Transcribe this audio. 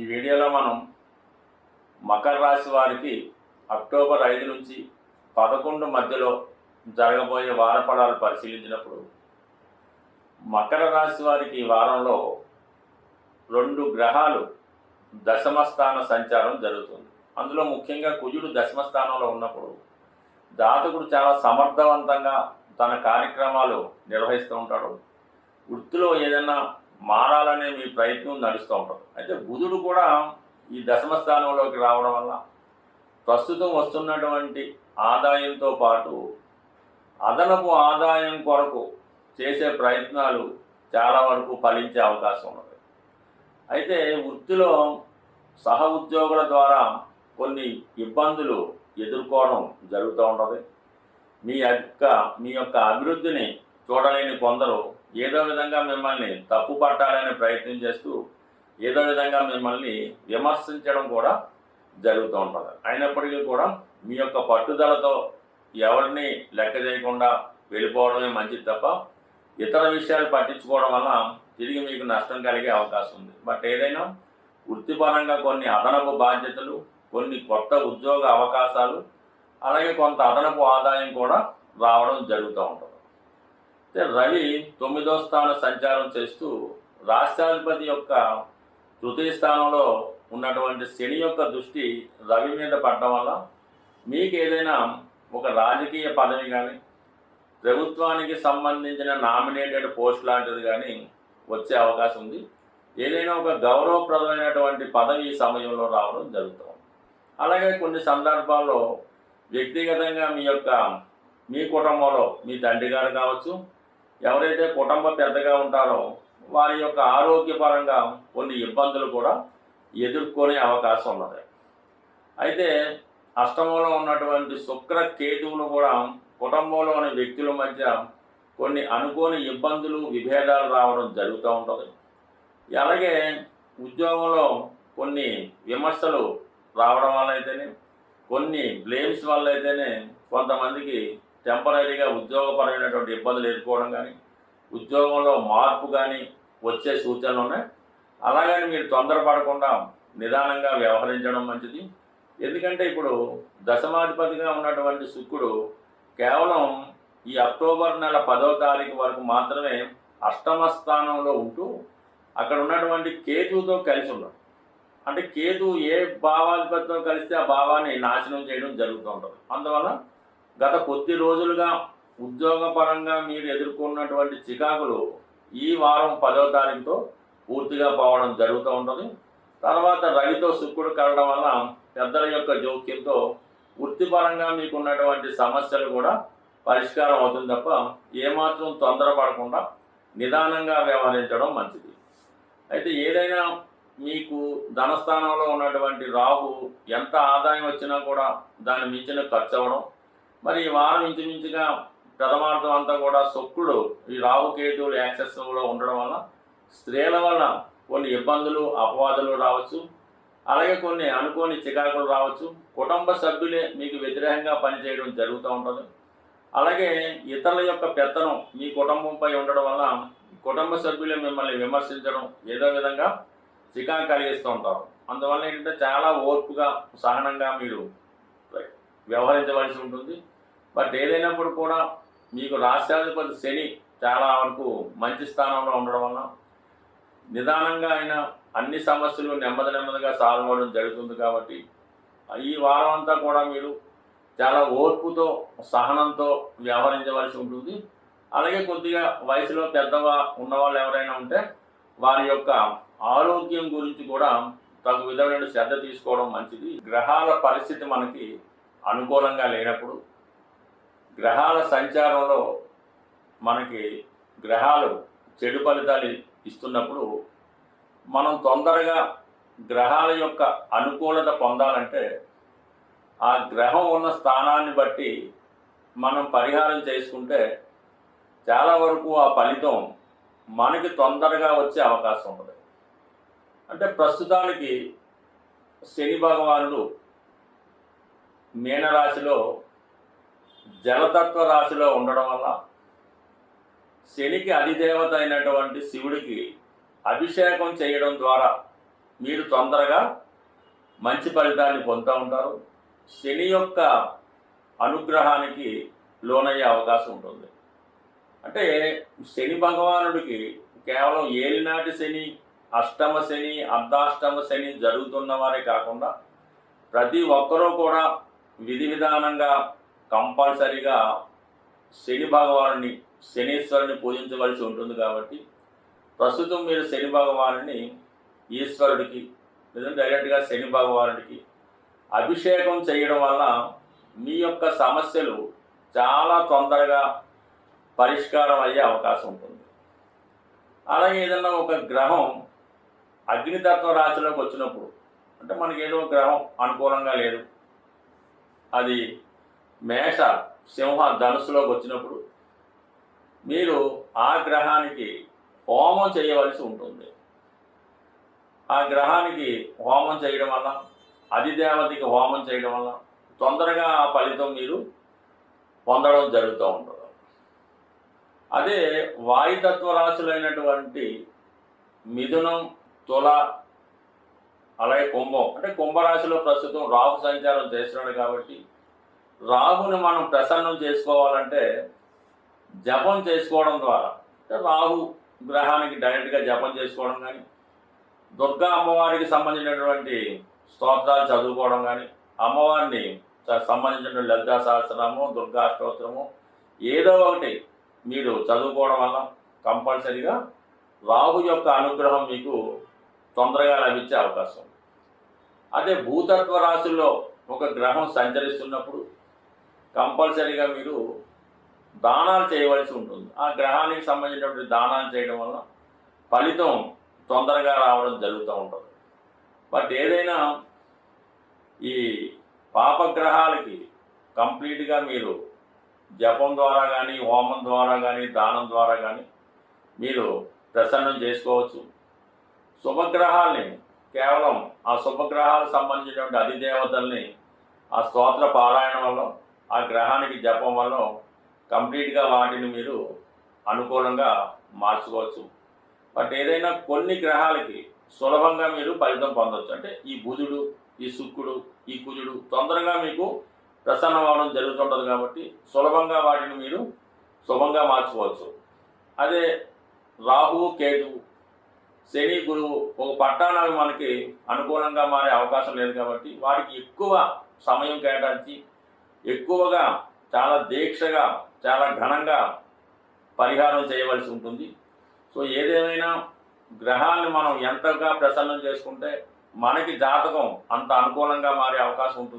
ఈ వీడియోలో మనం మకర రాశి వారికి అక్టోబర్ ఐదు నుంచి పదకొండు మధ్యలో జరగబోయే వారఫలాలు పరిశీలించినప్పుడు మకర రాశి వారికి ఈ వారంలో రెండు గ్రహాలు దశమస్థాన సంచారం జరుగుతుంది. అందులో ముఖ్యంగా కుజుడు దశమస్థానంలో ఉన్నప్పుడు జాతకుడు చాలా సమర్థవంతంగా తన కార్యక్రమాలు నిర్వహిస్తూ ఉంటాడు. వృత్తిలో ఏదైనా మారాలనే మీ ప్రయత్నం నడుస్తూ ఉంటుంది అయితే బుధుడు కూడా ఈ దశమ స్థానంలోకి రావడం వల్ల ప్రస్తుతం వస్తున్నటువంటి ఆదాయంతో పాటు అదనపు ఆదాయం కొరకు చేసే ప్రయత్నాలు చాలా వరకు ఫలించే అవకాశం ఉన్నది. అయితే వృత్తిలో సహ ఉద్యోగుల ద్వారా కొన్ని ఇబ్బందులు ఎదుర్కోవడం జరుగుతూ ఉంటుంది. మీ యొక్క మీ యొక్క అభివృద్ధిని చూడలేని కొందరు ఏదో విధంగా మిమ్మల్ని తప్పు పట్టాలనే ప్రయత్నం చేస్తూ ఏదో విధంగా మిమ్మల్ని విమర్శించడం కూడా జరుగుతూ ఉంటుంది. అయినప్పటికీ కూడా మీ యొక్క పట్టుదలతో ఎవరిని లెక్క చేయకుండా వెళ్ళిపోవడమే మంచిది తప్ప ఇతర విషయాలు పట్టించుకోవడం వల్ల తిరిగి మీకు నష్టం కలిగే అవకాశం ఉంది. బట్ ఏదైనా వృత్తిపరంగా కొన్ని అదనపు బాధ్యతలు కొన్ని కొత్త ఉద్యోగ అవకాశాలు అలాగే కొంత అదనపు ఆదాయం కూడా రావడం జరుగుతూ ఉంటుంది. రవి తొమ్మిదో స్థాన సంచారం చేస్తూ రాష్ట్రాధిపతి యొక్క తృతీయ స్థానంలో ఉన్నటువంటి శని యొక్క దృష్టి రవి మీద పడడం వల్ల మీకు ఏదైనా ఒక రాజకీయ పదవి కానీ ప్రభుత్వానికి సంబంధించిన నామినేటెడ్ పోస్ట్ లాంటిది కానీ వచ్చే అవకాశం ఉంది. ఏదైనా ఒక గౌరవప్రదమైనటువంటి పదవి ఈ సమయంలో రావడం జరుగుతుంది. అలాగే కొన్ని సందర్భాల్లో వ్యక్తిగతంగా మీ యొక్క మీ కుటుంబంలో మీ తండ్రి గారు కావచ్చు ఎవరైతే కుటుంబ పెద్దగా ఉంటారో వారి యొక్క ఆరోగ్యపరంగా కొన్ని ఇబ్బందులు కూడా ఎదుర్కొనే అవకాశం ఉన్నది. అయితే అష్టమంలో ఉన్నటువంటి శుక్ర కేతువులు కూడా కుటుంబంలోని వ్యక్తుల మధ్య కొన్ని అనుకోని ఇబ్బందులు విభేదాలు రావడం జరుగుతూ ఉంటుంది. అలాగే ఉద్యోగంలో కొన్ని విమర్శలు రావడం వల్ల అయితేనే కొన్ని బ్లేమ్స్ వల్ల అయితేనే కొంతమందికి టెంపరీగా ఉద్యోగపరమైనటువంటి ఇబ్బందులు ఎదుర్కోవడం కానీ ఉద్యోగంలో మార్పు కానీ వచ్చే సూచనలు ఉన్నాయి. అలాగని మీరు తొందరపడకుండా నిదానంగా వ్యవహరించడం మంచిది. ఎందుకంటే ఇప్పుడు దశమాధిపతిగా ఉన్నటువంటి శుక్రుడు కేవలం ఈ అక్టోబర్ నెల పదో తారీఖు వరకు మాత్రమే అష్టమ స్థానంలో ఉంటూ అక్కడ ఉన్నటువంటి కేతువుతో కలిసి ఉన్నాడు. అంటే కేతు ఏ భావాధిపతితో కలిస్తే ఆ భావాన్ని నాశనం చేయడం జరుగుతూ ఉంటుంది. అందువల్ల గత కొద్ది రోజులుగా ఉద్యోగపరంగా మీరు ఎదుర్కొన్నటువంటి చికాకులు ఈ వారం పదో తారీఖుతో పూర్తిగా పోవడం జరుగుతూ ఉంటుంది. తర్వాత రవితో శుక్రుడు కలడం వల్ల పెద్దల యొక్క జోక్యంతో వృత్తిపరంగా మీకు ఉన్నటువంటి సమస్యలు కూడా పరిష్కారం అవుతుంది తప్ప ఏమాత్రం తొందరపడకుండా నిదానంగా వ్యవహరించడం మంచిది. అయితే ఏదైనా మీకు ధనస్థానంలో ఉన్నటువంటి రాహు ఎంత ఆదాయం వచ్చినా కూడా దాని మించిన ఖర్చు అవ్వడం మరి ఈ వారం ఇంచుమించుగా ప్రథమార్థం అంతా కూడా శుక్రుడు ఈ రాహు కేతువులు యాక్సెస్లో ఉండడం వల్ల స్త్రీల వల్ల కొన్ని ఇబ్బందులు అపవాదులు రావచ్చు. అలాగే కొన్ని అనుకోని చికాకులు రావచ్చు. కుటుంబ సభ్యులే మీకు వ్యతిరేకంగా పనిచేయడం జరుగుతూ ఉంటుంది. అలాగే ఇతరుల యొక్క పెత్తనం మీ కుటుంబంపై ఉండడం వల్ల కుటుంబ సభ్యులే మిమ్మల్ని విమర్శించడం ఏదో విధంగా చికాకు కలిగిస్తూ ఉంటారు. అందువల్ల ఏంటంటే చాలా ఓర్పుగా సహనంగా మీరు వ్యవహరించవలసి ఉంటుంది. బట్ ఏదైనప్పుడు కూడా మీకు రాష్ట్రాధిపతి శని చాలా వరకు మంచి స్థానంలో ఉండడం వల్ల నిదానంగా అయినా అన్ని సమస్యలు నెమ్మది నెమ్మదిగా సాల్వ్ అవ్వడం జరుగుతుంది కాబట్టి ఈ వారం అంతా కూడా మీరు చాలా ఓర్పుతో సహనంతో వ్యవహరించవలసి ఉంటుంది. అలాగే కొద్దిగా వయసులో పెద్దవా ఉన్నవాళ్ళు ఎవరైనా ఉంటే వారి యొక్క ఆరోగ్యం గురించి కూడా తగు విధమైన శ్రద్ధ తీసుకోవడం మంచిది. గ్రహాల పరిస్థితి మనకి అనుకూలంగా లేనప్పుడు గ్రహాల సంచారంలో మనకి గ్రహాలు చెడు ఫలితాలు ఇస్తున్నప్పుడు మనం తొందరగా గ్రహాల యొక్క అనుకూలత పొందాలంటే ఆ గ్రహం ఉన్న స్థానాన్ని బట్టి మనం పరిహారం చేసుకుంటే చాలా వరకు ఆ ఫలితం మనకి తొందరగా వచ్చే అవకాశం ఉంటుంది. అంటే ప్రస్తుతానికి శని భగవానుడు మీనరాశిలో జలతత్వ రాశిలో ఉండడం వల్ల శనికి అధిదేవత అయినటువంటి శివుడికి అభిషేకం చేయడం ద్వారా మీరు తొందరగా మంచి ఫలితాన్ని పొందుతూ ఉంటారు. శని యొక్క అనుగ్రహానికి లోనయ్యే అవకాశం ఉంటుంది. అంటే శని భగవానుడికి కేవలం ఏలినాటి శని అష్టమ శని అర్ధాష్టమ శని జరుగుతున్న వారే కాకుండా ప్రతి ఒక్కరూ కూడా విధి విధానంగా కంపల్సరిగా శని భగవానుని శనీశ్వరుని పూజించవలసి ఉంటుంది కాబట్టి ప్రస్తుతం మీరు శని భగవానుని ఈశ్వరుడికి లేదా డైరెక్ట్గా శని భగవానుడికి అభిషేకం చేయడం వల్ల మీ యొక్క సమస్యలు చాలా తొందరగా పరిష్కారం అయ్యే అవకాశం ఉంటుంది. అలాగే ఏదన్నా ఒక గ్రహం అగ్నితత్వ రాశిలోకి వచ్చినప్పుడు అంటే మనకి ఏదో ఒక గ్రహం అనుకూలంగా లేదు అది మేష సింహ ధనుసులోకి వచ్చినప్పుడు మీరు ఆ గ్రహానికి హోమం చేయవలసి ఉంటుంది. ఆ గ్రహానికి హోమం చేయడం వల్ల అధిదేవతకి హోమం చేయడం వల్ల తొందరగా ఆ ఫలితం మీరు పొందడం జరుగుతూ ఉంటుంది. అదే వాయుతత్వ రాశులైనటువంటి మిథునం తుల అలాగే కుంభం. అంటే కుంభరాశిలో ప్రస్తుతం రాహు సంచారం చేస్తున్నాడు కాబట్టి రాహుని మనం ప్రసన్నం చేసుకోవాలంటే జపం చేసుకోవడం ద్వారా అంటే రాహు గ్రహానికి డైరెక్ట్గా జపం చేసుకోవడం కానీ దుర్గా అమ్మవారికి సంబంధించినటువంటి స్తోత్రాలు చదువుకోవడం కానీ అమ్మవారిని చ- సంబంధించిన లలితా సహస్రము దుర్గా స్తోత్రము ఏదో ఒకటి మీరు చదువుకోవడం వల్ల కంపల్సరీగా రాహు యొక్క అనుగ్రహం మీకు తొందరగా లభించే అవకాశం ఉంది. అదే భూతత్వ రాశుల్లో ఒక గ్రహం సంచరిస్తున్నప్పుడు కంపల్సరీగా మీరు దానాలు చేయవలసి ఉంటుంది. ఆ గ్రహానికి సంబంధించినటువంటి దానాలు చేయడం వల్ల ఫలితం తొందరగా రావడం జరుగుతూ ఉంటుంది. బట్ ఏదైనా ఈ పాపగ్రహాలకి కంప్లీట్గా మీరు జపం ద్వారా కానీ హోమం ద్వారా కానీ దానం ద్వారా కానీ మీరు ప్రసన్నం చేసుకోవచ్చు. శుభగ్రహాల్ని కేవలం ఆ శుభగ్రహాలకు సంబంధించినటువంటి అధిదేవతల్ని ఆ స్తోత్ర పారాయణ వల్ల ఆ గ్రహానికి జపం వల్ల కంప్లీట్గా వాటిని మీరు అనుకూలంగా మార్చుకోవచ్చు. బట్ ఏదైనా కొన్ని గ్రహాలకి సులభంగా మీరు ఫలితం పొందవచ్చు అంటే ఈ బుధుడు ఈ శుక్రుడు ఈ కుజుడు తొందరగా మీకు ప్రసన్నం అవ్వడం జరుగుతుంటుంది కాబట్టి సులభంగా వాటిని మీరు శుభంగా మార్చుకోవచ్చు. అదే రాహు కేతువు శని గురువు ఒక పట్టాణాలు మనకి అనుకూలంగా మారే అవకాశం లేదు కాబట్టి వారికి ఎక్కువ సమయం కేటాయించి ఎక్కువగా చాలా దీక్షగా చాలా ఘనంగా పరిహారం చేయవలసి ఉంటుంది. సో ఏదేమైనా గ్రహాన్ని మనం ఎంతగా ప్రసన్నం చేసుకుంటే మనకి జాతకం అంత అనుకూలంగా మారే అవకాశం ఉంటుంది.